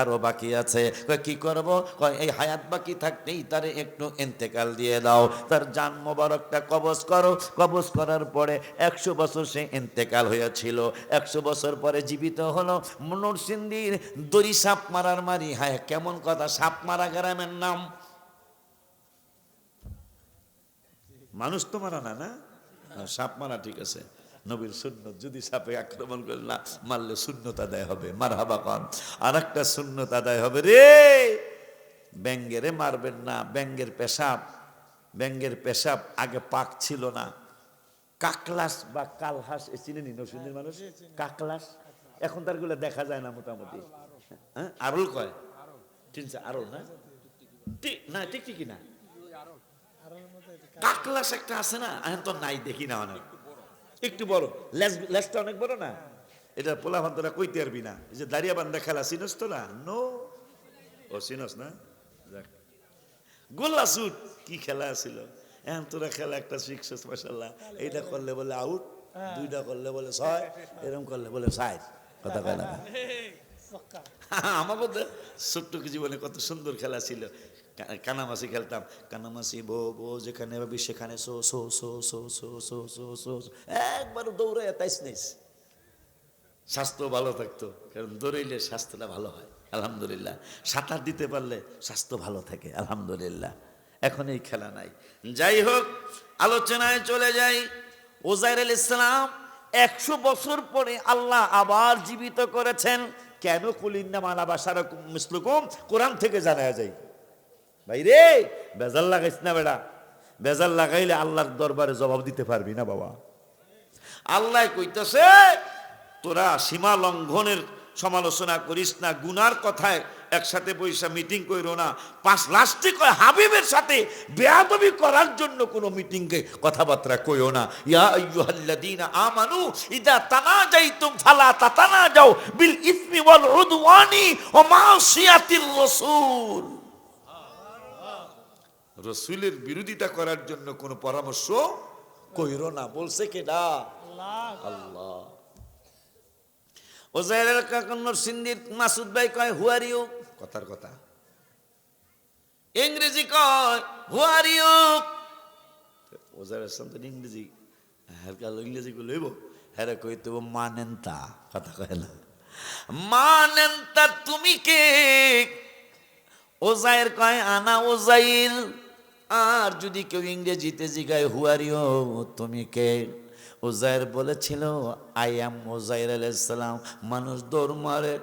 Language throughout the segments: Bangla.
আরও বাকি আছে। কি করব? কয় এই হায়াত বাকি থাকতেই তারে একটু ইন্তেকাল দিয়ে দাও। তার জান মোবারকটা কবজ করো। কবজ করার পরে একশো বছর সে ইন্তেকাল হয়েছিল। একশো বছর পরে জীবিত হলো। মনোরসিন্দির দড়ি সাপ মারার মারি। হায় কেমন কথা সাপ মারা গ্রামের নাম। মানুষ তো মারা না না? হ্যাঁ, সাপ মারা ঠিক আছে। নবীর সুন্নত যদি সাপে আক্রমণ করে না মারলে শূন্যত আদায় হবে। মার হাবা কন। আর একটা শূন্যত আদায় হবে রে। ব্যাঙ্গেরে মারবেন না। ব্যাঙ্গের পেশাব। ব্যাঙ্গের পেশাব আগে পাক ছিল না। কাকলাস বা কালহাস এ চিনে নি নসুন্দির মানুষ? কাকলাস? এখন তারগুলো দেখা যায় না মোটামুটি। হ্যাঁ আরল কয়? চিনছে আরল না? না ঠিক ঠিকই না কাকলাস একটা আছে না? এখন তো নাই দেখি না অনেক। একটু বড় লেজ লেজটা অনেক বড় না? এটা পোলা ভান্তরা কইতে পারবি না। এই যে দাঁড়িয়া বান্ধা খেলা চিনস তো না নো ও চিনস না? যাক। গোল্লা সুট কি খেলা ছিল এখন তোরা খেলা একটা শিখছিস মাসাল্লাহ এইটা করলে বলে আউট দুইটা করলে বলে ছয় এরকম করলে বলে সাইড কথা কয় না? আমাকে তো ছোট্ট কি জীবনে কত সুন্দর খেলা ছিল। কানামাসি খেলতাম। কানামাসি বো বো, যেখানে ভাবি সেখানে সো সো সো সো সো সো সো সো। একবার দৌড়ে তাইস নাইস। স্বাস্থ্য ভালো থাকতো, কারণ দৌড়াইলে স্বাস্থ্যটা ভালো হয়, আলহামদুলিল্লাহ। সাঁতার দিতে পারলে স্বাস্থ্য ভালো থাকে, আলহামদুলিল্লাহ। এখন এই খেলা নাই। যাই হোক, আলোচনায় চলে যাই। ওজাইর আল ইসলাম একশো বছর পরে আল্লাহ আবার জীবিত করেছেন। কেন কুলিন্না মানা বাসার মিসলুকুম? কোরআন থেকে জানা যায়। ভাই রে বেজাল লাগাইস না বেড়া। বেজাল লাগাইলে আল্লাহর দরবারে জবাব দিতে পারবি না বাবা। আল্লাহ কইতেছে, তোরা সীমা লঙ্ঘনের সমালোচনা করিস না, গুনার কথায় একসাথে বৈশা মিটিং কইরো না। পাঁচ লাস্টে কয় হাবিবের সাথে বেয়াদবি করার জন্য কোনো মিটিংকে কথাবার্তা কইও না। ইয়া আইয়ুহাল্লাযীনা আমানু, ইদা তানাজাইতুম ফালা তাতানাজাও বিল ইসমি ওয়াল উদওয়ানি ওয়া মাসিয়াতির রাসূল। রসুলের বিরোধিতা করার জন্য কোনো পরামর্শ কইরো না বলছে কেডা আল্লাহ। ওজাইরের কাকন্নর সিন্দির মাসুদ ভাই কয় কথার কথা। ইংরেজি কয় হুয়ার ইউ ওজাইর ইসলাম তো ইংরেজি হালকা ইংরেজি কই লইব হ্যাঁ কই তো মানেন তা কথা কয় না। মানেন তা তুমি কে? ওজাইর কয় আনা ওজাইর। আর যদি কেউ ইংরেজিতে জিগায় হুয়ারিও তুমি কে? ওজাইর বলেছিল আই এম ওজাইর আলাইসালাম মানুষ দৌড় মারে।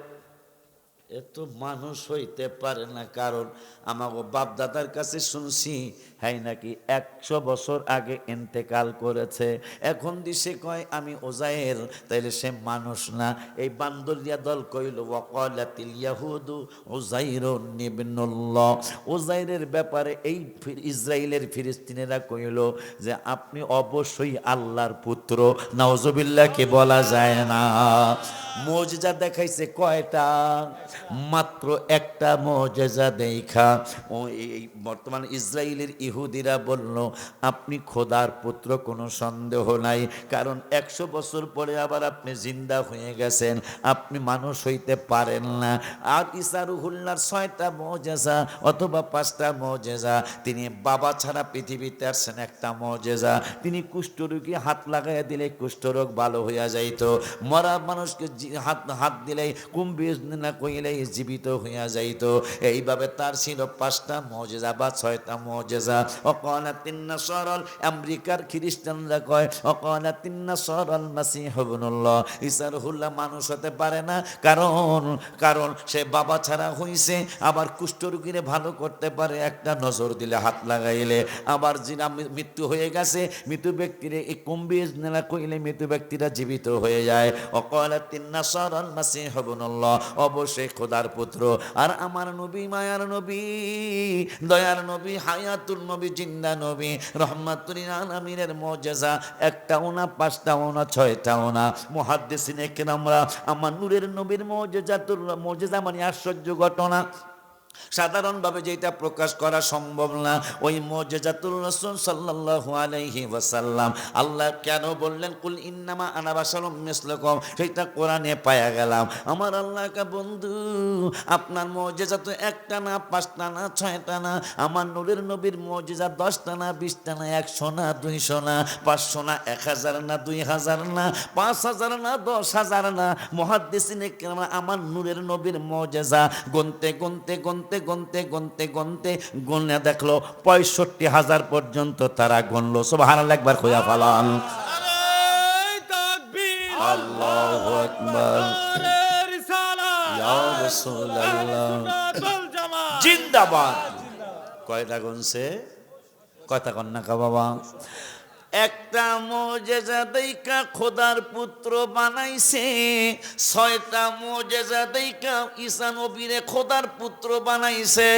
এত মানুষ হইতে পারে না কারণ আমাকে বাপদাদার কাছে শুনছি হ্যাঁ নাকি একশো বছর আগে ইন্তেকাল করেছে? এখন দিছে কয়, আমি ওজায়ের তাইলে সে মানুষ না। এই বান্দরিয়া দল কইল ওয়াকালাতিল ইয়াহুদু ওজাইর ওজাইরের ব্যাপারে এই ইসরায়েলের ফিলিস্তিনেরা কইল যে, আপনি অবশ্যই আল্লাহর পুত্র। নাওজবিল্লাহকে বলা যায় না। মজেজা দেখাইছে কয়টা? মাত্র একটা মজেজা দেখা। ও এই বর্তমান ইসরায়েলের ইহুদিরা বলল, আপনি খোদার পুত্র, কোনো সন্দেহ নাই। কারণ একশো বছর পরে আবার আপনি জিন্দা হয়ে গেছেন। আপনি মানুষ হইতে পারেন না। আর ইসারুহুল্লার ছয়টা মজেজা অথবা পাঁচটা মজেজা, তিনি বাবা ছাড়া পৃথিবীতে আসছেন একটা মজেজা। তিনি কুষ্ঠরোগী, হাত লাগাইয়া দিলে কুষ্ঠরোগ ভালো হইয়া যাইত। মরা মানুষকে হাত হাত দিলে কুম্ভীর না কইলেই জীবিত হইয়া যাইত। এইভাবে তার ছিল পাঁচটা মজেজা বা ছয়টা মজেজা। আমেরিকার খ্রিস্টানরা কয় মানুষ হতে পারে না, কারণ কারণ সে বাবা ছাড়া হইছে, আবার ভালো করতে পারে, একটা নজর দিলে হাত লাগাইলে। আবার যিনা মৃত্যু হয়ে গেছে মৃত্যু ব্যক্তিরে এই কুম্ভীর নেলা কইলে মৃত্যু ব্যক্তিরা জীবিত হয়ে যায়। অকলা তিন্না সরল মাসি হবনুল্লাহ অবশ্যই খোদার পুত্র। আর আমার নবী, মায়ার নবী, দয়ার নবী, হায়াতুল নবী, জিন্দা নবী রহমাতুল আলমিনের মজেজা একটাও না, পাঁচটাও না, ছয়টাও না। মহাদ্দেশিনে কেরামরা আমার নূরের নবীর মজেজা তোর মজেজা মানে আশ্চর্য ঘটনা। সাধারণভাবে যেটা প্রকাশ করা সম্ভব না, ওই মজেজাতুল রসুল সাল্লাল্লাহু আলাইহি ওয়াসাল্লাম। আল্লাহ কেন বললেন, কুল ইন্নামা আনা বাশারুম মিসলুকুম সেটা কোরআনে পায়া গেলাম। আমার আল্লাহকে বন্ধু, আপনার মজেজা তো একটা না, পাঁচটা না, ছয়টা না, আমার নবীর নবীর মজেজা দশটা না, বিশটা না, একশো না, দুইশো না, পাঁচশো না, এক হাজার না, দুই হাজার না, পাঁচ হাজার না, দশ হাজার না। মহাদ্দেশিনে আমার নূরের নবীর মজেজা গনতে গনতে গনতে গনতে গনতে গনতে গনে দেখল পঁয়ষট্টি হাজার পর্যন্ত তারা গনলো সব হারাল একবার খোঁজা ফালান। আল্লাহু আকবার। ইয়া রাসূলুল্লাহ। জিন্দাবাদ। কয়টা গুনছে? কয়টা কন্যা কা বাবা? একটা মজেজা দেইকা খোদার পুত্র বানাইছে, ছয়টা মজেজা দেইকা ঈসা নবীরে খোদার পুত্র বানাইছে।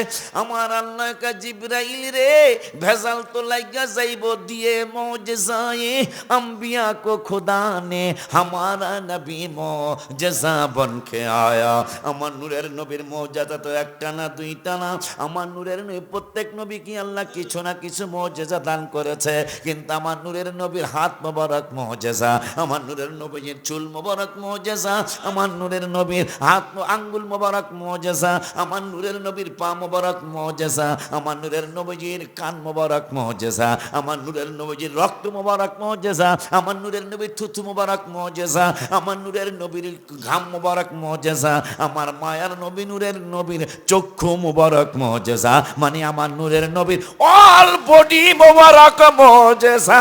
আমার আল্লাহ কা জিব্রাইল রে, ভেজাল তো লাগিয়া যাইব, দিয়ে মোজেজায়ে আম্বিয়া কো খোদা নে আমার নবী মোজেজা বনকে আয়া। আমার নূরের নবীর মোজেজা তো একটা না দুইটা না। আমার নূরের নবী, প্রত্যেক নবী কি আল্লাহ কিছু না কিছু মজেজা দান করেছে, কিন্তু আমার নূরের নবীর হাত মোবারক মৌজেজা আমার নূরের নবীর চুল মোবারক মৌজেজা আমার নূরের নবীর হাত আঙ্গুল মোবারক মৌজেজা আমার নূরের নবীর পা মোবারক মৌজেজা আমার নূরের নবীজির কান মোবারক মৌজেজা আমার নূরের নবীজির রক্ত মোবারক মৌজেজা আমার নূরের নবীর থুথু মোবারক মৌজেজা আমার নূরের নবীর ঘাম মোবারক মৌজেজা আমার মায়ার নবী নূরের নবীর চক্ষু মোবারক মৌজেজা মানে আমার নূরের নবীর অল বডি মোবারক মৌজেজা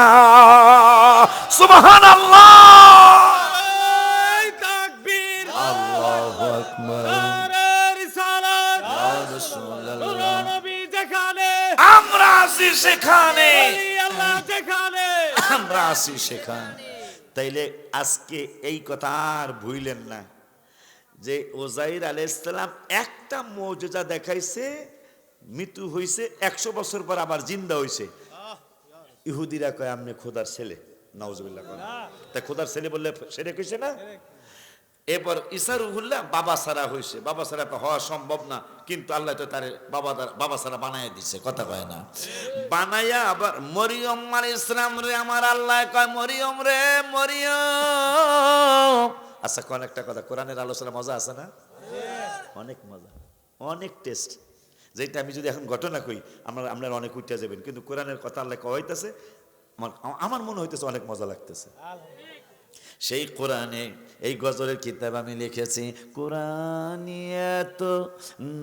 নারায়ে তাকবীর। আল্লাহু আকবার। আমরা আছি সেখানে। আল্লাহ আমরা আছি সেখানে। তাইলে আজকে এই কথা আর ভুইলেন না। যে ওজাইর আলাইসালাম একটা মৌজুজা দেখাইছে মৃত্যু হইছে একশো বছর পর আবার জিন্দা হইছে। ইহুদিরা কয় আমনে খোদার ছেলে। নওয়াজবিল্লাহ কয় তা খোদার ছেলে বললে সেরে কইছে না? এরপর ইসা রুহুল্লাহ বাবা সারা হয়েছে বাবা সারা তো হওয়া সম্ভব না কিন্তু আল্লাহ তো তার বাবা বাবা সারা বানায় দিছে কথা কয় না। বানাইয়া আবার মরিয়ম মার ইসলাম রে আমার আল্লাহ কয় মরিয়ম রে মরিয়ম। আচ্ছা কোন একটা কথা কোরআনের আলোচনা মজা আছে না? অনেক মজা অনেক টেস্ট। যেটা আমি যদি এখন ঘটনা কই, আমরা আপনারা অনেক উঠে যাবেন। কিন্তু কোরআনের কথা আল্লাহ কওয়াইতেছে, আমার আমার মনে হইতেছে অনেক মজা লাগতেছে। সেই কোরআনে, এই গজলের কিতাব আমি লিখেছি কোরআনিয়াত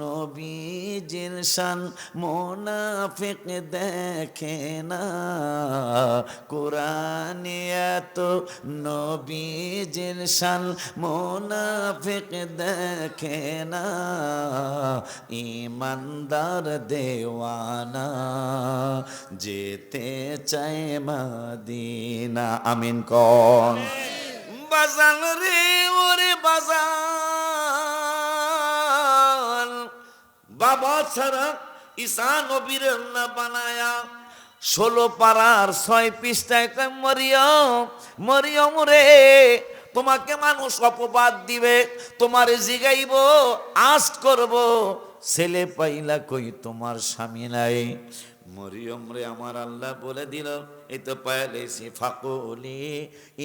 নবীজির শান, মোনাফিক দেখে না। কোরআনিয়াত নবীজির শান, মোনাফিক দেখে না। ইমানদার দেওয়ানা, যেতে চায় মাদিনা। আমিন কন। বাজান রে ওরে বাজান বাবা ছাড়া ঈশা নবীর না বানায়া। ষোলো পাড়ার ছয় পৃষ্ঠায় মরিয়ম মরিয়ম রে, তোমাকে মানুষ অপবাদ দিবে, তোমার জিগাইব আস করব। ছেলে পাইলা কই, তোমার স্বামী নাই। মরিয়ম রে, আমার আল্লাহ বলে দিল এই তো পাইলেছি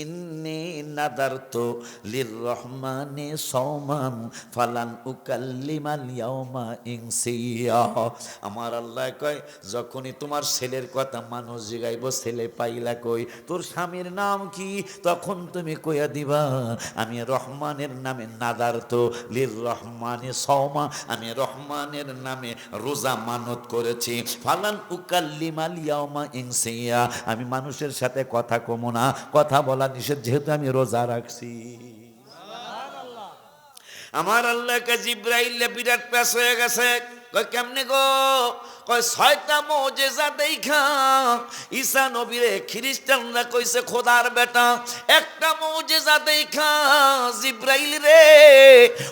ইন্নি নাদারতু লির রহমানে সৌমান ফালান উকাল্লিমাল ইয়াউমা ইনসিয়া। আমার আল্লাহ কয়, যখনই তোমার ছেলের কথা মানুষ জিগাইব, ছেলে পাইলা কই? তোর স্বামীর নাম কি? তখন তুমি কইয়া দিবা, আমি রহমানের নামে নাদার তো লির রহমানে সৌমা আমি রহমানের নামে রোজা মানত করেছি। ফালান উকাল্লিমাল ইয়াউমা ইনসিয়া। আমি মানুষের সাথে কথা কমো না। কথা বলা নিষেধ, যেহেতু আমি রোজা রাখছি। আমার আল্লাহ কাজ ইব্রাহিম বিরাট পেশ হয়ে গেছে। কেমনে গো? কয় ছয়টা মজেজা দেখা ঈসা নবীরে খ্রিস্টানরা কইছে, খোদার বেটা, একটা মজেজা দেখা জিব্রাইল রে।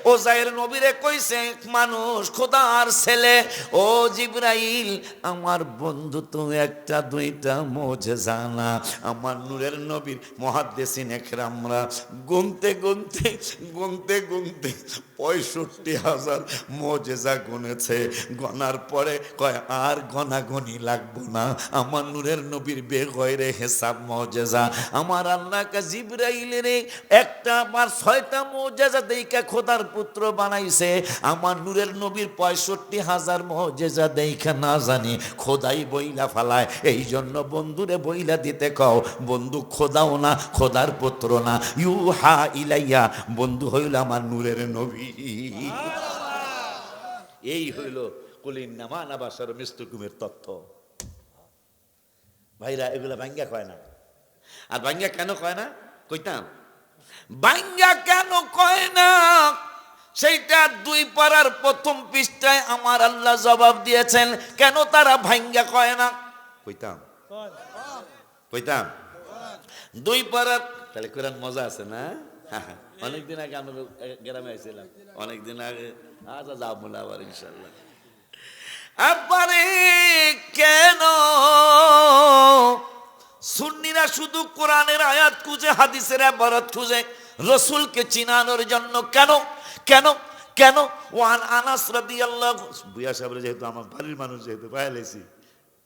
ও জায়ের নবীরে কইছে মানুষ খোদার ছেলে, ও জিব্রাইল, আমার বন্ধু তো একটা, দুইটা মজেজা না। আমার নূরের নবীর মহাদ্দেশিন একরামরা গুনতে গুনতে গুনতে গুনতে পঁয়ষট্টি হাজার মজেজা গুনেছে। গনার পরে কয় আর গনাগনি লাগবো না। আমার নূরের নবীর বেগয়রে হেসাব মজেজা। আমার আল্লাহকে জিব্রাইলের একটা বার ছয়টা মজেজা দেইকা খোদার পুত্র বানাইছে। আমার নূরের নবীর পঁয়ষট্টি হাজার মজেজা দেইখা না জানি খোদাই বইলা ফালায়। এই জন্য বন্ধুরে বইলা দিতে কও বন্ধু খোদাও না খোদার পুত্র না। ইউ হা ইলাইয়া বন্ধু হইল আমার নূরের নবী। এই হইল কলিন নামা নাবাসার মিস্তুকুমের তথ্য ভাইরা, এগুলা ভাঙ্গা কয় না। আর ভাঙ্গা কেন কয় না? কইতাম, ভাঙ্গা কেন কয় না? সেইটা দুই পাড়ার প্রথম পৃষ্ঠায় আমার আল্লাহ জবাব দিয়েছেন, কেন তারা ভাঙ্গা কয় না? কইতাম। কইতাম। দুই পাড়ার, তাহলে কোরআন মজা আছে না? অনেকদিন আগে আমরা গ্রামে আইছিলাম। অনেকদিন আগে আচ্ছা যাও বলে আবার ইনশাল্লাহ আবারে কেন? সুন্নিরা শুধু কোরআনের আয়াত খুঁজে, হাদিসের আবারত খুঁজে, রসুলকে চিনানোর জন্য কেন? কেন? কেন? ওয়ান আনাস রাদিয়াল্লাহু বুয়া সাহেব যেহেতু আমার বাড়ির মানুষ, যেহেতু পাইলেছি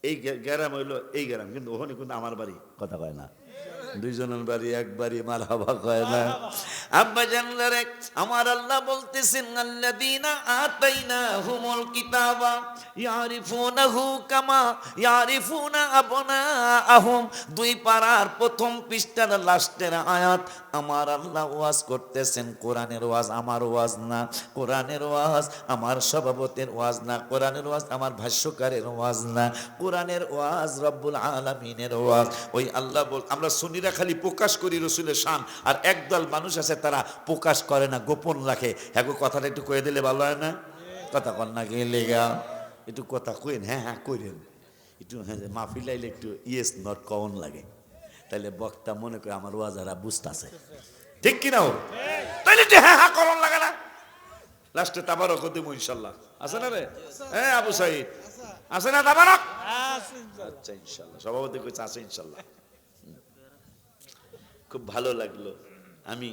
এই গে- গ্রাম হইল, এই গ্যারাম, কিন্তু ওখানে কিন্তু আমার বাড়ি, কথা কয় না। দুইজনের বাড়ি এক বাড়ি মার হাবা কয় না। আব্বা জানলারে আমার আল্লাহ বলতেছেন, আল্লাযীনা আতাইনা হুমুল কিতাবা ইয়ারিফুনাহু কামা ইয়ারিফুনা আবনাআহুম। দুই পারার প্রথম পৃষ্ঠার লাস্টের আয়াত, আমার আল্লাহ ওয়াজ করতেছেন, কোরআনের ওয়াজ আমার ওয়াজ না, কোরআনের ওয়াজ আমার সভাপতির ওয়াজ না, কোরআনের ওয়াজ আমার ভাষ্যকারের ওয়াজ না, কোরআনের ওয়াজ রব্বুল আলমিনের ওয়াজ। ওই আল্লাহ বল, আমরা সুনিরা খালি প্রকাশ করি রসুলের শান আর একদল মানুষ আছে তারা প্রকাশ করে না গোপন রাখে। হ্যাঁ কথাটা একটু কয়ে দিলে ভালো হয় না? কথা কর না গেলে গা একটু কথা কইন হ্যাঁ হ্যাঁ কইরেন। একটু হ্যাঁ মাহফিল আইলে একটু ইয়েস নট কমন লাগে। তাইলে বক্তা মনে করে আমার ওয়াজারা বুঝতেছে। ঠিক কিনা ও? একটু হ্যাঁ হ্যাঁ করন লাগে না? লাস্টে তাবারক দিব ইনশাল্লাহ। আছে না রে? হ্যাঁ আবু সাইদ। আছে না তাবারক? আচ্ছা ইনশাল্লাহ। সভাপতি কইছে আছে ইনশাল্লাহ। খুব ভালো লাগল। আমি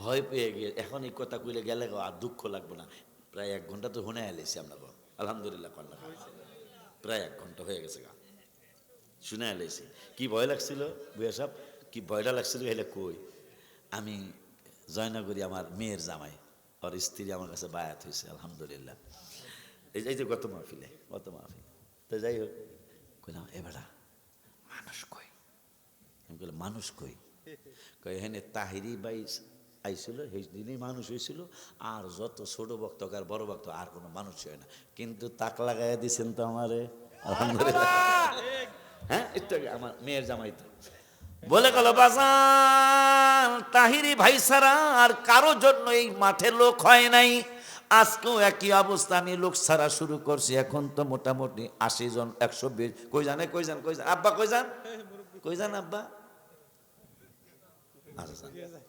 ভয় পেয়ে গিয়ে, এখন এই কথা কইলে গেলে আর দুঃখ লাগবো না। প্রায় এক ঘণ্টা তো শুনে এলেছি আমরা। আলহামদুলিল্লাহ কন্যা প্রায় এক ঘণ্টা হয়ে গেছে গা। শুনে এলেছি কি ভয় লাগছিল, বুয়া সাহেব? কি ভয়টা লাগছিল হেলে কই? আমি জয়নগরী আমার মেয়ের জামাই, ওর স্ত্রী আমার কাছে বায়াত হয়েছে আলহামদুলিল্লাহ। এই এই যে গত মাহফিলে, গত মাহফিল। তো যাই হোক, কইলাম এবারা মানুষ কই? আমি মানুষ কই? এখানে তাহিরি বাই আইছিল সেই মানুষ হয়েছিল আর যত ছোট ভক্ত আর বড় ভক্ত, আর কোনো মানুষ হয় না। কিন্তু তাক লাগাইয়া দিছেন তো আমারে হ্যাঁ একটু আমার মেয়ের জামাই তো। বলে গেল, বাজান, তাহিরি ভাই ছাড়া আর কারও জন্য এই মাঠে লোক হয় নাই। আজকেও একই অবস্থা, আমি লোক ছাড়া শুরু করছি। এখন তো মোটামুটি আশি জন, একশো বিশ। কই জানে কই যান কই যান? আব্বা কই যান? কই যান, আব্বা? আচ্ছা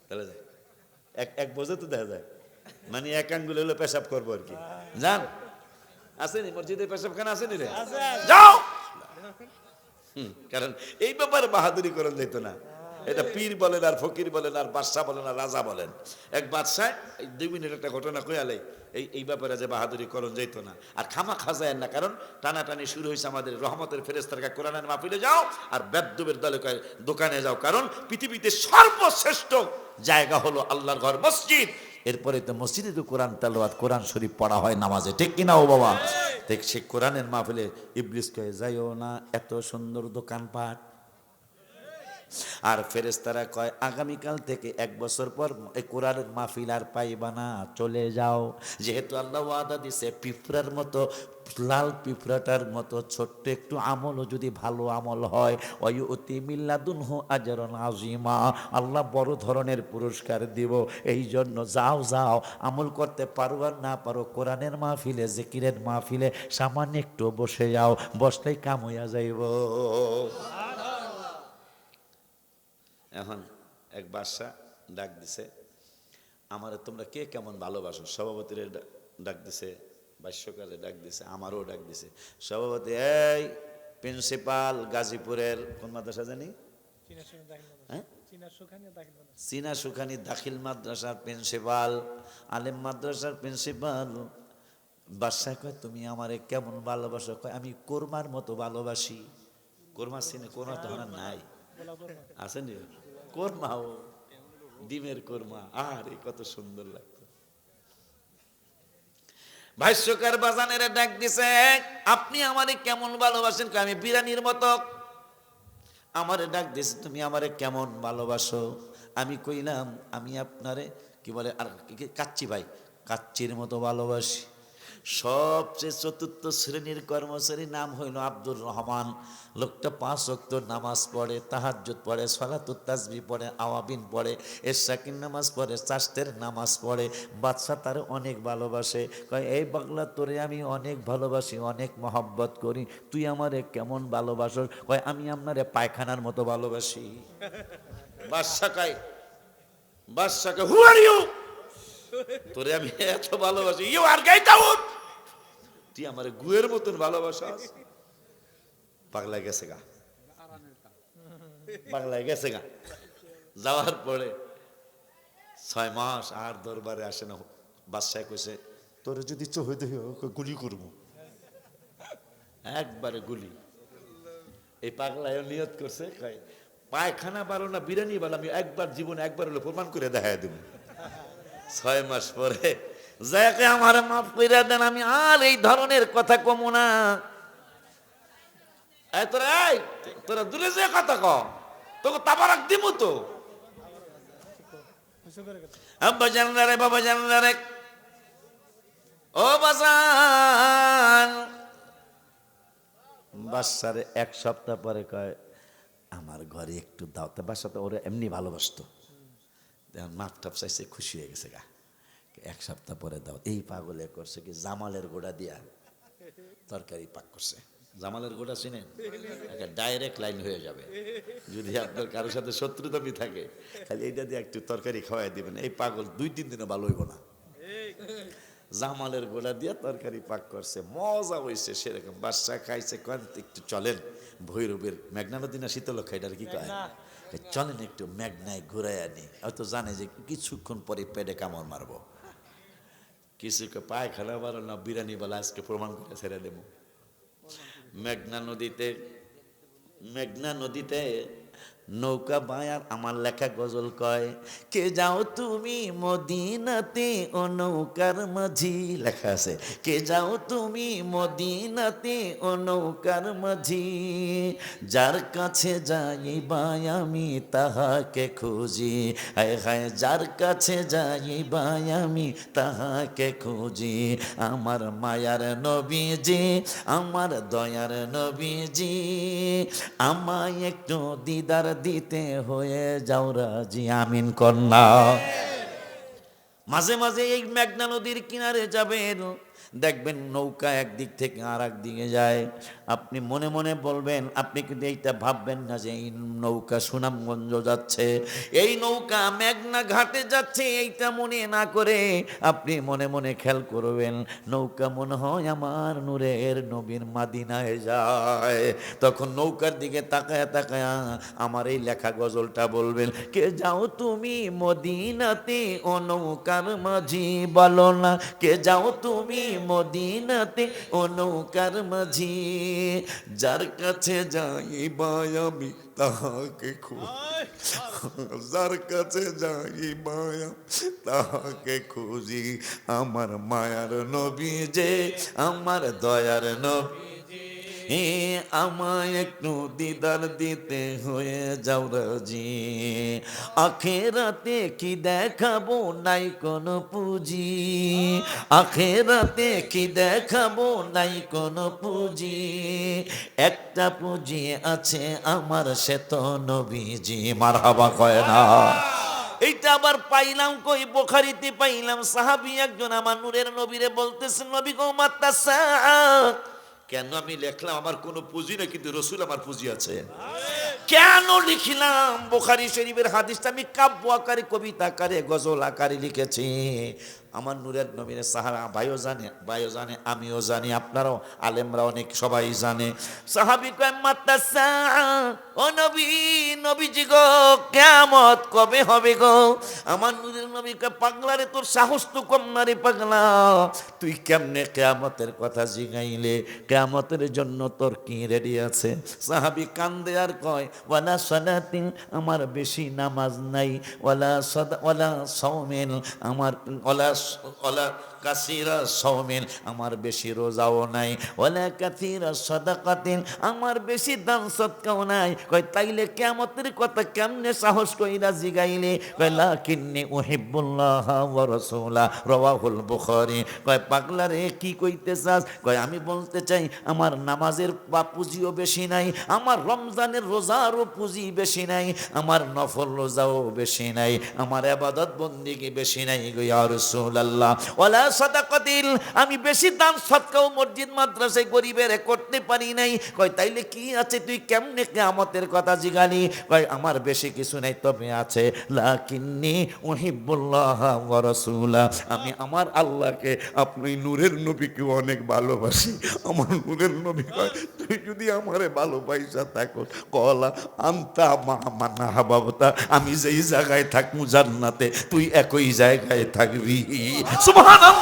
তাহলে যাই। এক এক বোঝে তো দেখা যায়। মানে এক আঙ্গুল হলে পেশাব করব আর কি। যান। আসেনি? মসজিদে পেশাবখানা আসেনি রে? যাও! হুম, কারণ এই ব্যাপারে বাহাদুরি করেন যেত না। এটা পীর বলেন আর ফকির বলেন আর বাদশাহ বলেন আর রাজা বলেন। এক বাদশাহ এই দুই মিনিট একটা ঘটনা কয়ালে এই এই ব্যাপারে যে বাহাদুরি করণ যেত না। আর খামা খাজায়েন না কারণ টানাটানি শুরু হয়েছে আমাদের রহমতের ফেরেস্তার কোরআনের মাহফিলে যাও আর বেদ্যবের দলে কয় দোকানে যাও কারণ পৃথিবীতে সর্বশ্রেষ্ঠ জায়গা হলো আল্লাহর ঘর মসজিদ। এরপরে তো মসজিদে তো কোরআন তালোয়াত কোরআন শরীফ পড়া হয় নামাজে ঠিক কিনা ও বাবা? দেখ সে কোরআনের মাহফিলে ইবলিস কয়ে যাইও না এত সুন্দর দোকানপাট আর ফেরেস্তারা কয়, আগামীকাল থেকে এক বছর পর এই কোরআনের মাহফিল আর পাইবা না, চলে যাও। যেহেতু আল্লাহ ওয়াদা দিছে, পিঁপড়ার মতো, লাল পিঁপড়াটার মতো ছোট্ট একটু আমলও যদি ভালো আমল হয় অতি মিল্লাদুন হো আজরন আজিমা আল্লাহ বড় ধরনের পুরস্কার দিব। এই জন্য যাও যাও, আমল করতে পারো আর না পারো, কোরআনের মাহফিলে, জিকিরের মাহফিলে সামান্য একটু বসে যাও, বসলেই কাম হইয়া যাইব। এখন এক বাদশা ডাক দিছে আমার তোমরা কে কেমন ভালোবাসো? সভাপতির ডাক দিছে ভাষ্যকারে ডাক দিছে আমারও ডাক দিছে। সভাপতি এই প্রিন্সিপাল গাজীপুরের কোন মাদ্রাসা জানি? হ্যাঁ? চীনা সুখানি দাখিল মাদ্রাসার প্রিন্সিপাল আলেম মাদ্রাসার প্রিন্সিপাল। বাদশাহ কয় তুমি আমারে কেমন ভালোবাসো? কয় আমি কোরমার মতো ভালোবাসি। কোরমা সিনে কোরমা তো আমার নাই আসেনি কোরমা ও, ডিমের কোরমা। আর এ কত সুন্দর লাগতো। ভাষ্যকার বাজানের ডাক দিছে, আপনি আমারে কেমন ভালোবাসেন? আমি বিরানির মতো। আমারে ডাক দিছে, তুমি আমারে কেমন ভালোবাসো? আমি কইলাম, আমি আপনারে, কি বলে, আর কাচ্চি ভাই, কাচ্চির মতো ভালোবাসি। সবচেয়ে চতুর্থ শ্রেণির কর্মচারী নাম হইল আব্দুর রহমান। লোকটা পাঁচ অক্ত নামাজ পড়ে, তাহাজ্জুদ পড়ে, সলাতুত পড়ে, আওয়াবিন পড়ে, এরশাকির নামাজ পড়ে চাষতের নামাজ পড়ে। বাচ্চা তার অনেক ভালোবাসে। কয়, এই বাংলা, তোরে আমি অনেক ভালোবাসি, অনেক মহব্বত করি। তুই আমারে কেমন ভালোবাসস? কয়, আমি আপনারে পায়খানার মতো ভালোবাসি। বাদশা কয় বাদশা কয় হু আর ইউ তোরে আমি এত ভালোবাসি। ইউ আর গাই দাউদ তুই আমার গুয়ের মতন ভালোবাসাস। পাগলায় গেছে গা। পাগলায় গেছে গা। যাওয়ার পরে ছয় মাস আর দরবারে আসে না। বাদশাহ কইছে, তোরে যদি চোহে দেহ গুলি করব। একবারে গুলি। এই পাগলায় নিয়ত করছে পায়খানা বারো না, বিরিয়ানি বালো, আমি একবার জীবনে একবার হলো প্রমাণ করে দেখা দেবো। ছয় মাস পরে। যাকে আমার মাফ করে দেন, আমি আর এই ধরনের কথা কমু না। তোরা তোরা দূরে যে কথা কম তোকে তাবারাক দিমু তো। আব্বা জানলা রে, বাবা জানলা রে। ও বাজান। বাচ্চারে এক সপ্তাহ পরে কয়, আমার ঘরে একটু দাও। তা বাসাতে ওরা এমনি ভালোবাসতো। মাপ টাপ চাইছে, খুশি হয়ে গেছে গা। এক সপ্তাহ পরে দাও। এই পাগলে করছে কি, জামালের গোড়া দিয়া তরকারি পাক করছে। জামালের গোড়া চিনেন? ডাইরেক্ট লাইন হয়ে যাবে। যদি আপনার কারোর সাথে শত্রুতামি থাকে, খালি এইটা দিয়ে একটু তরকারি খাওয়াই দিবেন। এই পাগল দুই, তিন দিনে ভালো হইব না। জামালের গোলা দিয়ে তরকারি পাক করছে, মজা হয়েছে সেরকম। বাচ্চা খাইছে কন একটু চলেন। ভৈরবের মেঘনা নদী না শীতল খাইটার কি কয়? চলেন একটু ম্যাগনায় ঘুরাই আনি। হয়তো জানে যে কিছুক্ষণ পরে পেটে কামড় মারবো। কিছুকে পায়খানা বারো না বিরিয়ানি বলে আজকে প্রমাণ করে ছেড়ে দেব। মেঘনা নদীতে মেঘনা নদীতে নৌকা বায়ার, আমার লেখা গজল কয়, কে যাও তুমি মদিনাতে, ও নৌকার মাঝি? লেখা আছে, কে যাও তুমি মদিনাতে, ও নৌকার মাঝি? যার কাছে যাইবাই আমি, তাহাকে খুঁজি। হায় হায়, যার কাছে যাইবাই আমি, তাহাকে খুঁজি। আমার মায়ার নবীজি, আমার দয়ার নবীজি, আমায় একটু দিদার দিতে হয়ে যাও রাজি আমিন কন্যা। মাঝে মাঝে এই মেঘনা নদীর কিনারে যাবেন দেখবেন নৌকা একদিক থেকে আর দিকে যায়। আপনি মনে মনে বলবেন, আপনি কিন্তু এইটা ভাববেন না যে এই নৌকা সুনামগঞ্জ যাচ্ছে। এই নৌকা মেঘনা ঘাটে যাচ্ছে, এইটা মনে না করে আপনি মনে মনে খেয়াল করবেন, নৌকা মনে হয় আমার নূরের নবীর মাদিনায় যায়। তখন নৌকার দিকে তাকায় তাকায়া আমার এই লেখা গজলটা বলবেন, কে যাও তুমি মদিনাতে, ও নৌকার মাঝি বলো না, কে যাও তুমি মদিনাতে ও নৌকার মাঝি। যার কাছে যাই আমি তাহাকে যার কাছে যাই মায়া তাহাকে খুঁজি। আমার মায়ার নবী যে, আমার দয়ার নবী এ আমায় একটু দিদার দিতে হয়ে যাও রাজি। আখেরাতে কি দেখাবো নাই কোনো পুঁজি? আখেরাতে কি দেখাবো নাই কোনো পুঁজি? একটা পুঁজি আছে আমার, সে তো নবীজি। মার হাবা কয় না। এইটা আবার পাইলাম কই? বোখারিতে পাইলাম। সাহাবি একজন আমার নূরের নবীরে বলতেছেন নবী গো মাত্তা কেন আমি লেখলাম আমার কোনো পুঁজি না কিন্তু রসুল আমার পুঁজি আছে। কেন লিখিলাম? বোখারি শরীফের হাদিসটা আমি কাব্য আকারে কবিতা আকারে গজল আকারে লিখেছি। আমার নূরের নবীর সাহারা, ভাইও জানে ভাইও জানে, আমিও জানি, আপনারাও আলেমরা অনেক, সবাই জানে। সাহাবি ও নবী, নবীজি গো কেমত কবে হবে গো? আমার নূরের নবী কয়, পাগলারে, তোর সাহস তো কম না রে পাগলা। তুই কেমনে কেয়ামতের কথা জিগাইলে? কেয়ামতের জন্য তোর কি রেডি আছে? সাহাবি কান্দে আর কয়, ওয়ালা সালাতিন, আমার বেশি নামাজ নাই। ওয়ালা সদা, ওয়ালা সৌমেন আমার ওলা ওলা কাসিরা সৌমেন, আমার বেশি রোজাও নাই। ওলা কাসিরা সদাকাতিন, আমার বেশি দান সৎকাও নাই। কয়, তাইলে কেমতের কথা কেমনে সাহস কইরা জিগাইলে? কয়, লাকিন্নি উহিব্বুল্লাহ ওয়া রাসূলা, রাওয়াহুল বুখারী। কয় পাগলা রে কি কইতে চাস? কয়, আমি বলতে চাই, আমার নামাজের বা পুঁজিও বেশি নাই, আমার রমজানের রোজারও পুঁজি বেশি নাই, আমার নফল রোজাও বেশি নাই, আমার আবাদত বন্দিকে বেশি নাই গো ইয়া রাসূলুল্লাহ। ওয়ালা সাদাকাতিল, আমি বেশি দান সৎকাও মসজিদ, মাদ্রাসায় গরিবের করতে পারি নাই। কয়, তাইলে কি আছে? তুই কেমনে কিয়ামতের কথা জিগালি? কয়, আমার বেশি কিছু নাই, তবে আছে। লাকিন্নি উহিব্বুল্লাহ ওয়া রাসূলা। আমি আমার আল্লাহকে, আপনি নূরের নবীকে অনেক ভালোবাসি। আমার নূরের নবী কয়, তুই যদি আমারে ভালোবাসা থাকো কলা আন্তা মা মানা হাবাবতা। আমি যেই জায়গায় থাকব জান্নাতে, তুই একই জায়গায় থাকবি। সুবহানাল্লাহ!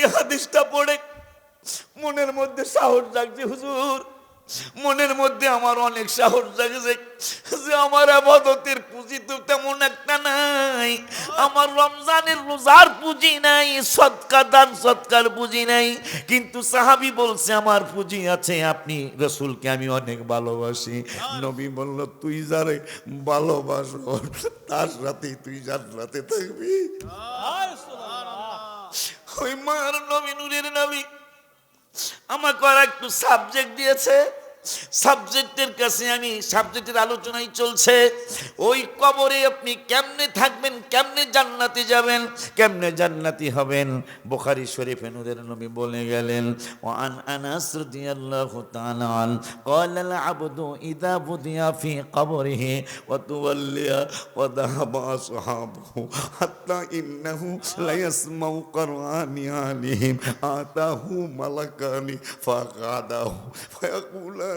এই হাদিসটা পড়ে মনের মধ্যে সাহস জাগছে, হুজুর। মনের মধ্যে আমার অনেক সাহস জাগছে যে আমার আবাদতের পুঁজি তো তেমন একটা নাই, আমার রমজানের রোজার পুঁজি নাই, সৎকার দান, সৎকার পুঁজি নাই। কিন্তু সাহাবি বলছে, আমার পুঁজি আছে, আপনি রসুলকে আমি অনেক ভালোবাসি। নবী বলল, তুই যারে ভালোবাসো, তার সাথেই তুই যার রাতে থাকবি। ওই মার নবী নূরের নবী। আমাকে আর একটু সাবজেক্ট দিয়েছে। সাবজেক্টের কাছে আমি সাবজেক্টের আলোচনাই চলছে ওই কবরে আপনি কেমনে থাকবেন কেমনে জান্নাতে যাবেন কেমনে জান্নাতি হবেন বুখারী শরীফে নূরের নবী বলে গেলেন ওয়ান আনাস রাদিয়াল্লাহু তাআলা আন قال العبد اذا بديا في قبره وتولي وذهب اصحابه حتى انه لا يسمع قرآن عليهم آتاه ملكان فقعده فيقولان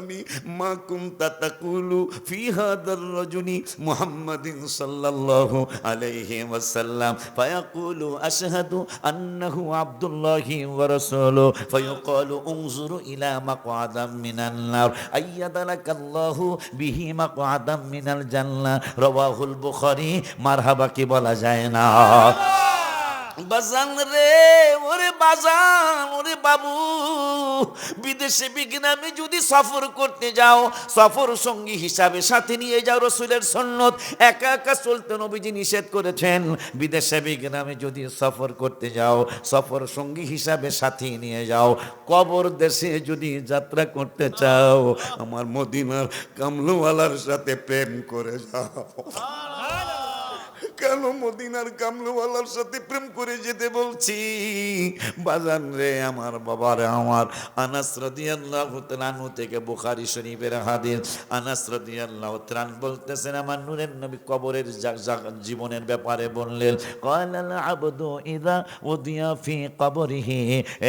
ما كنت تقول في هذا الرجل محمد صلى الله عليه وسلم فيقول أشهد أنه عبد الله ورسوله فيقال انظر إلى مقعدا من النار أيد لك الله به مقعدا من الجنة رواه البخاري مرحبا কি বলা যায় না বাজান রে, ওরে বাজান, ওরে বাবু। বিদেশে বিজ্ঞানে যদি সফর করতে যাও, সফর সঙ্গী হিসাবে সাথে নিয়ে যাও রসুলের সন্ন্যত। একা একা চলতে নবীজি নিষেধ করেছেন, বিদেশে বিজ্ঞানে যদি সফর করতে যাও, সফর সঙ্গী হিসাবে সাথে নিয়ে যাও, কবর দেশে যদি যাত্রা করতে চাও, আমার মদিনার কামলুওয়ালার সাথে প্রেম করে যাও। কেন মদিনার কামলুওয়ালার সাথে প্রেম করে যেতে বলছি? বাজান রে আমার বাবার আমার। আনাস থেকে বুখারী শরীফের হাদিস। আনাস বলতেছেন, আমার নূরের নবী কবরের জীবনের ব্যাপারে বললেন, কালাল আবদু ইদা উদিয়া ফি কবরিহি।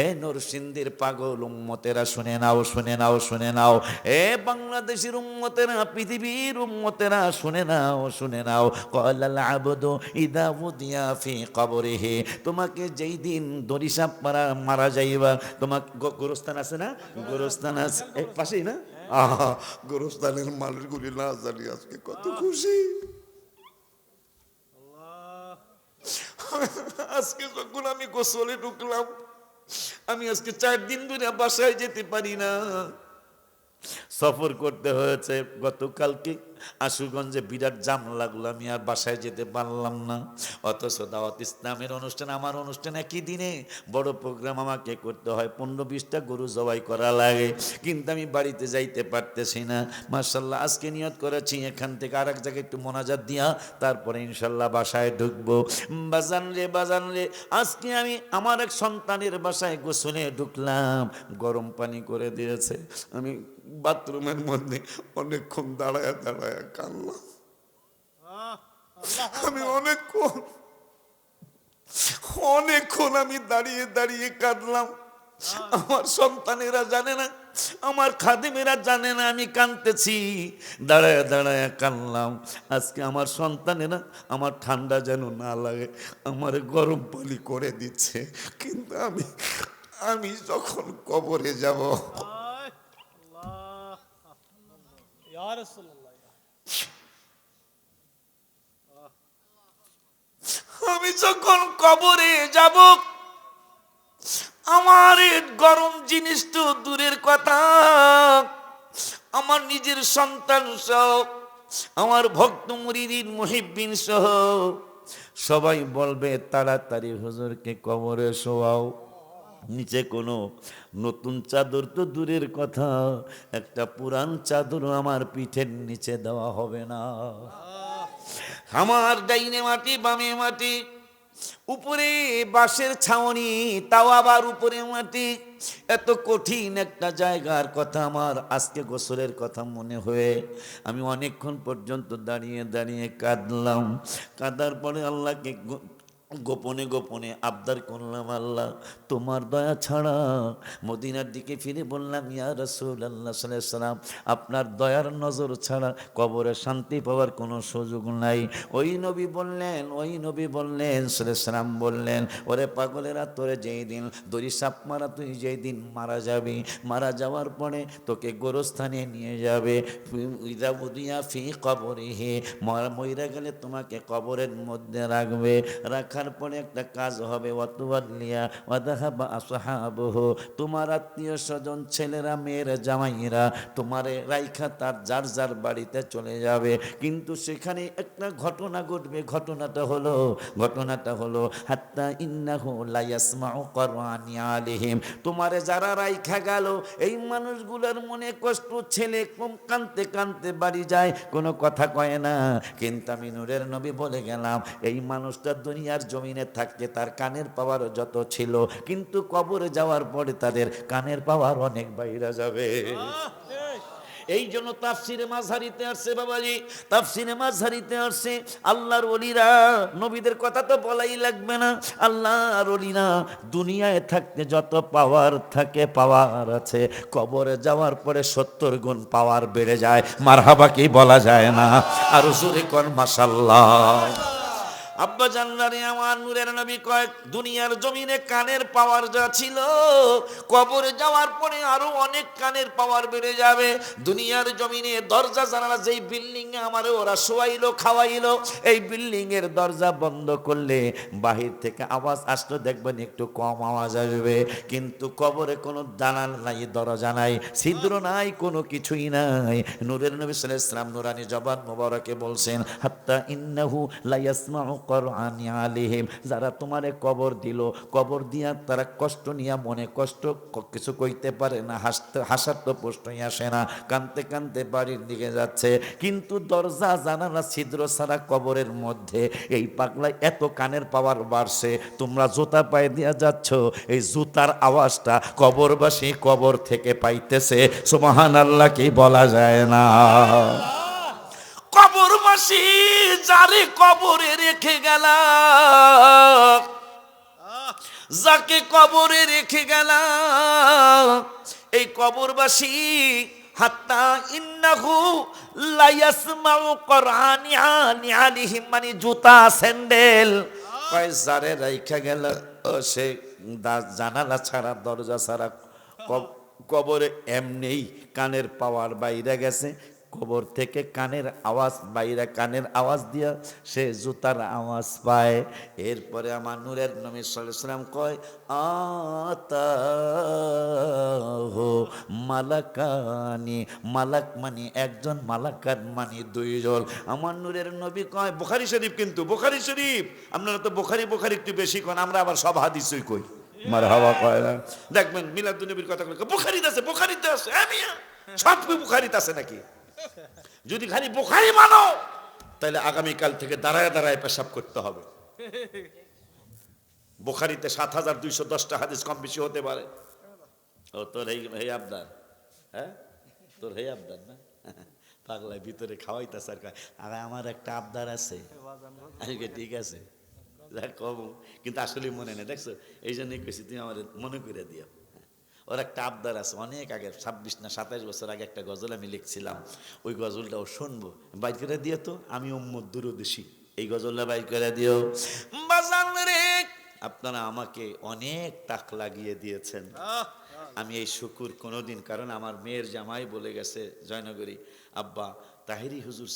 এ নরসিংদীর পাগল উম্মতেরা, শুনে নাও শুনে নাও শুনে নাও। এ বাংলাদেশের উম্মতেরা, পৃথিবীর উম্মতেরা, শুনে নাও শুনে নাও। কলাল আবদু ইদা উদিয়া ফি কবরিহি। তোমাকে যেই দিন দরিসাপ মারা মারা যাইবা, তোমাকে গোরস্থান আছে না? গোরস্থান আছে। এই পাশেই না? আহা, গোরস্থানের মানুষগুলি না জানি আজকে কত খুশি। আজকে যখন আমি গোসলে ঢুকলাম, আমি আজকে চার দিন ধরে বাসায় যেতে পারি না। সফর করতে হয়েছে গতকালকে। আশুগঞ্জে বিরাট জাম লাগল আমি আর বাসায় যেতে পারলাম না। অথচ দাওয়াত ইসলামের অনুষ্ঠান, আমার অনুষ্ঠান একই দিনে। বড় প্রোগ্রাম আমাকে করতে হয়, পনেরো বিশটা গরু জবাই করা লাগে। কিন্তু আমি বাড়িতে যাইতে পারতেছি না। মার্শাল্লাহ আজকে নিয়ত করেছি, এখান থেকে আর এক জায়গায় একটু মোনাজাত দিয়া তারপরে ইনশাল্লাহ বাসায় ঢুকবো। বাজান রে বাজান রে, আজকে আমি আমার এক সন্তানের বাসায় গোসলে ঢুকলাম। গরম পানি করে দিয়েছে। আমি বাথরুমের মধ্যে অনেকক্ষণ দাঁড়ায় দাঁড়ায় কান্না। আমি অনেকক্ষণ অনেকক্ষণ আমি দাঁড়িয়ে দাঁড়িয়ে কাঁদলাম। আমার সন্তানেরা জানে না আমার খাদিমেরা জানে না আমি কাঁদতেছি। দাঁড়ায় দাঁড়ায় কাঁদলাম। আজকে আমার সন্তানেরা আমার ঠান্ডা যেন না লাগে আমার গরম পানি করে দিচ্ছে। কিন্তু আমি আমি যখন কবরে যাব আমি যখন কবরে যাব, আমার গরম জিনিস তো দূরের কথা। আমার নিজের সন্তান সহ, আমার ভক্ত মুরিদিন মহিবিন সহ, সবাই বলবে, তাড়াতাড়ি হুজুরকে কবরে শোয়াও। নিচে কোনো নতুন চাদর তো দূরের কথা, একটা পুরান চাদর আমার পিঠের নিচে দেওয়া হবে না। আমার ডাইনে মাটি, বামে মাটি, উপরে বাঁশের ছাউনি, তাও আবার উপরে মাটি। এত কঠিন একটা জায়গার কথা আমার আজকে গোসলের কথা মনে হয়ে আমি অনেকক্ষণ পর্যন্ত দাঁড়িয়ে দাঁড়িয়ে কাঁদলাম। কাঁদার পরে আল্লাহকে গোপনে গোপনে আবদার করলাম, আল্লাহ, তোমার দয়া ছাড়া। মদিনার দিকে ফিরে বললাম, ইয়া রসুল আল্লাহ সাল্লাম আপনার দয়ার নজর ছাড়া কবরে শান্তি পাওয়ার কোনো সুযোগ নাই। ওই নবী বললেন, ওই নবী বললেন সালাম বললেন, ওরে পাগলেরা, তোরে যেই দিন দড়ি সাপ মারা, তুই যেই দিন মারা যাবি। মারা যাওয়ার পরে তোকে গোরস্থানে নিয়ে যাবে। ফি কবরে হে মইরা গেলে তোমাকে কবরের মধ্যে রাখবে। রাখার পরে একটা কাজ হবে তোমার আত্মীয় স্বজন, ছেলেরা, মেয়েরা জামাইরা তোমারে রাইখা তার যার যার বাড়িতে চলে যাবে। কিন্তু সেখানে একটা ঘটনা ঘটবে, ঘটনাটা হলো ঘটনাটা হলো, হাত্তা ইন্নাহু লায়াসমাউ করওয়ানি আলিহিম, তোমারে যারা রাইখা গেল, এই মানুষগুলোর মনে কষ্ট, ছেলে কম কানতে কানতে বাড়ি যায়, কোনো কথা কয় না। কিন্তু আমি নূরের নবী বলে গেলাম, এই মানুষটা দুনিয়ার জমিনে থাকতে তার কানের পাওয়ার যত ছিল, কিন্তু কবরে যাওয়ার পরে তাদের কানের পাওয়ার অনেক বাইরে যাবে। এই জন্য তাফসিরে মাঝারিতে আসছে বাবাজি, তাফসিরে মাঝারিতে আসছে আল্লাহর অলিরা নবীদের কথা তো বলাই লাগবে না, আল্লাহর অলিরা দুনিয়ায় থাকতে যত পাওয়ার থাকে পাওয়ার আছে, কবরে যাওয়ার পরে সত্তর গুণ পাওয়ার বেড়ে যায়, মারহাবা কি বলা যায় না? আর জোরে কর মাসাল্লাহ আব্বা জানলারে আমার নূরের নবী কয়েক দুনিয়ার জমিনে কানের পাওয়ার যা ছিল, কবরে যাওয়ার পরে আরও অনেক কানের পাওয়ার বেড়ে যাবে। দুনিয়ার জমিনে দরজা জানালা যেই বিল্ডিং এ আমার ওরা শোয়াইলো, খাওয়াইলো, এই বিল্ডিং এর দরজা বন্ধ করলে বাহির থেকে আওয়াজ আসতো দেখবেন একটু কম আওয়াজ আসবে। কিন্তু কবরে কোনো দালাল নাই, দরজা নাই, ছিদ্র নাই, কোনো কিছুই নাই। নূরের নবী সাল্লাল্লাহু নুরানি জবান মোবারকে বলছেন, হাত্তা ইন্নাহু লা করআনি আলিহিম যারা তোমারে কবর দিল, কবর দিয়া তারা কষ্ট নিয়া মনে কষ্ট কিছু কইতে পারে না, হাসতে হাসার তো প্রশ্নই আসে না, কানতে কানতে বাড়ির দিকে যাচ্ছে। কিন্তু দরজা, জানালা, ছিদ্র ছাড়া কবরের মধ্যে এই পাগলায় এত কানের পাওয়ার বাড়ছে, তোমরা জুতা পায়ে দিয়া যাচ্ছ, এই জুতার আওয়াজটা কবরবাসী কবর থেকে পাইতেছে সুবহান আল্লাহ কি বলা যায় না। কবরবাসী যারে কবরে রেখে গেল যাকে কবরে রেখে গেল এই কবরবাসী, হাত্তা ইন্নাহু লায়াসমাউ কোরআনি আনি আলিহিম মানে জুতা, স্যান্ডেল। কয়, যারে রাইখা গেল সে জানালা ছাড়া, দরজা ছাড়া কবরে এমনিই কানের পাওয়ার বাইরে গেছে কবর থেকে কানের আওয়াজ বাইরে কানের আওয়াজ দিয়া সে জুতার আওয়াজ পায়। এরপরে আমার নূরের নবী সাল্লাম কয় আতা হো মালাকানি মালাক মানি একজন মালাকার মানি দুইজন। আমার নূরের নবী কয় বোখারি শরীফ কিন্তু বোখারি শরীফ। আপনারা তো বোখারি বোখারি একটু বেশি কন আমরা আবার সব হাদিসই কই। মার হাওয়া কয় না। দেখবেন মিলাদুল নবীর কথা বলে বোখারিতে আছে বোখারিতে আছে হ্যাঁ মিয়া সব বোখারিতে আছে নাকি? যদি খালি বোখারি মানো তাহলে আগামীকাল থেকে দাঁড়ায় দাঁড়ায় পেশাব করতে হবে। বোখারিতে সাত হাজার দুইশো দশটা হাদিস কম বেশি হতে পারে। ও তোর এই আবদার হ্যাঁ? তোর হে আবদার না? পাগলায় ভিতরে খাওয়াইতাছে আর কয়, আরে আমার একটা আবদার আছে। আমি ঠিক আছে। যা কম। কিন্তু আসলে মনে নেই দেখছ? এই জন্যই কইছি তুমি আমার মনে করে দিও। ওর একটা আবদার আছে, অনেক আগে ছাব্বিশ না সাতাইশ বছর আগে একটা গজল আমি লিখছিলাম। ওই গজলটা ও শুনব। বাইর করে দিয়ে তো, আমি উম্মদ দূরদর্শী এই গজলটা বাইর করে দিও। বাজান রে, আপনারা আমাকে অনেক টাক লাগিয়ে দিয়েছেন। আমি এই শুকুর কোনোদিন, কারণ আমার মেয়ের জামাই বলে গেছে জয়নগরী। আব্বা, তাহিরি হুজুর